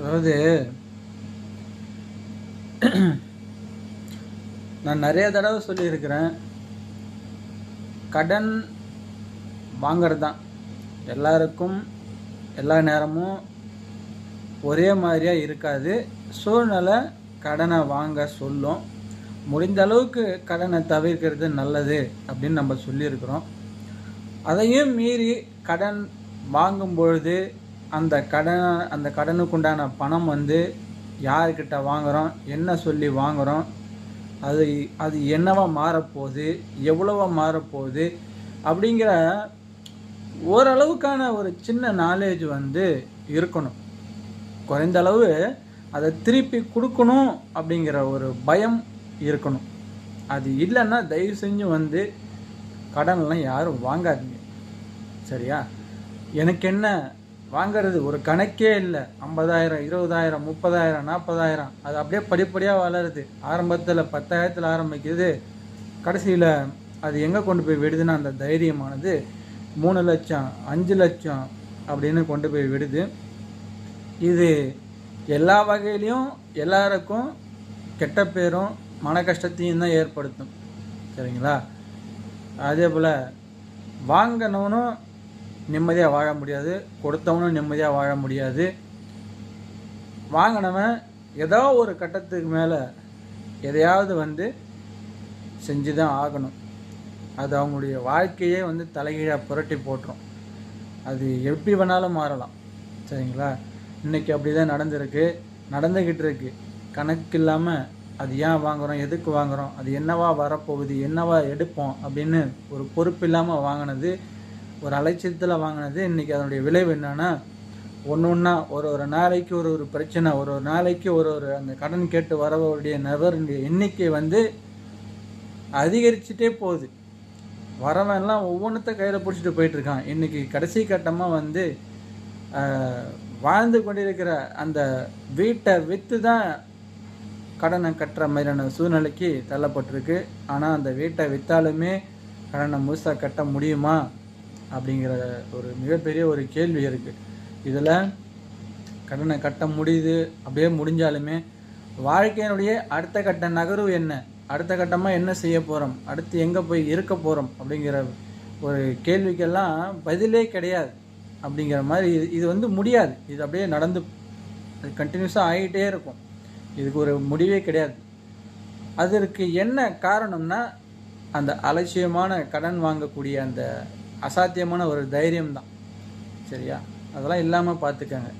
அதாவது நான் நிறைய தடவை சொல்லியிருக்கிறேன் கடன் வாங்கிறது தான் எல்லாருக்கும் எல்லா நேரமும் ஒரே மாதிரியாக இருக்காது. சூழ்நிலை கடனை வாங்க சொல்லும். முடிந்த அளவுக்கு கடனை தவிர்க்கிறது நல்லது அப்படின்னு நம்ம சொல்லியிருக்கிறோம். அதையும் மீறி கடன் வாங்கும் பொழுது அந்த கடன் அந்த கடனுக்குண்டான பணம் வந்து யார்கிட்ட வாங்குகிறோம் என்ன சொல்லி வாங்குகிறோம் அது அது என்னவா மாறப்போகுது? எவ்வளவா மாறப்போகுது? அப்படிங்கிற ஓரளவுக்கான ஒரு சின்ன நாலேஜ் வந்து இருக்கணும். குறைந்த அளவு அதை திருப்பி கொடுக்கணும் அப்படிங்கிற ஒரு பயம் இருக்கணும். அது இல்லைன்னா தயவு செஞ்சு வந்து கடன்லாம் யாரும் வாங்காதீங்க. சரியா? எனக்கு என்ன வாங்கிறது ஒரு கணக்கே இல்லை. ஐம்பதாயிரம் இருபதாயிரம் முப்பதாயிரம் நாற்பதாயிரம் அது அப்படியே படிப்படியாக வளருது. ஆரம்பத்தில் பத்தாயிரத்தில் ஆரம்பிக்குது. கடைசியில் அது எங்கே கொண்டு போய் விடுதுன்னா அந்த தைரியமானது மூணு லட்சம் அஞ்சு லட்சம் அப்படின்னு கொண்டு போய் விடுது. இது எல்லா வகையிலையும் எல்லாருக்கும் கெட்ட பேரும் மன கஷ்டத்தையும் தான் ஏற்படுத்தும். சரிங்களா? அதே போல் வாங்கினவனும் நிம்மதியாக வாழ முடியாது. கொடுத்தவனும் நிம்மதியாக வாழ முடியாது. வாங்கினவன் ஏதோ ஒரு கட்டத்துக்கு மேலே எதையாவது வந்து செஞ்சு தான் ஆகணும். அது அவங்களுடைய வாழ்க்கையே வந்து தலைகீழாக புரட்டி போட்டுரும். அது எப்படி வேணாலும் மாறலாம். சரிங்களா? இன்றைக்கி அப்படி தான் நடந்திருக்கு. நடந்துக்கிட்டு இருக்கு. கணக்கு இல்லாமல் அது ஏன் வாங்குகிறோம் எதுக்கு வாங்குகிறோம் அது என்னவா வரப்போகுது? என்னவா எடுப்போம்? அப்படின்னு ஒரு பொறுப்பு இல்லாமல் வாங்கினது ஒரு அலட்சியத்தில் வாங்கினது. இன்றைக்கி அதனுடைய விளைவு என்னென்னா ஒன்று ஒன்றா ஒரு ஒரு நாளைக்கு ஒரு ஒரு பிரச்சனை ஒரு ஒரு நாளைக்கு ஒரு ஒரு அந்த கடன் கேட்டு வரவருடைய நபருடைய எண்ணிக்கை வந்து அதிகரிச்சுட்டே போகுது. வரவன்லாம் ஒவ்வொன்றத்தை கையில் பிடிச்சிட்டு போயிட்டுருக்கான். இன்றைக்கி கடைசி கட்டமாக வந்து வாழ்ந்து கொண்டிருக்கிற அந்த வீட்டை விற்று தான் கடனை கட்டுற மாதிரியான சூழ்நிலைக்கு தள்ளப்பட்டிருக்கு. ஆனால் அந்த வீட்டை விற்றாலுமே கடனை முழுசாக கட்ட முடியுமா? அப்படிங்கிற ஒரு மிகப்பெரிய ஒரு கேள்வி இருக்குது இதில் கடனை கட்ட முடியுது. அப்படியே முடிஞ்சாலுமே வாழ்க்கையினுடைய அடுத்த கட்ட நகர்வு என்ன? அடுத்த கட்டமாக என்ன செய்ய போகிறோம் அடுத்து எங்கே போய் இருக்க போகிறோம் அப்படிங்கிற ஒரு கேள்விக்கெல்லாம் பதிலே கிடையாது. அப்படிங்கிற மாதிரி இது இது வந்து முடியாது. இது அப்படியே நடந்து அது கண்டினியூஸாக ஆகிட்டே இருக்கும். இதுக்கு ஒரு முடிவே கிடையாது. அதற்கு என்ன காரணம்னா அந்த அலட்சியமான கடன் வாங்கக்கூடிய அந்த அசாத்தியமான ஒரு தைரியம் தான். சரியா? அதெல்லாம் இல்லாமல் பார்த்துக்கங்க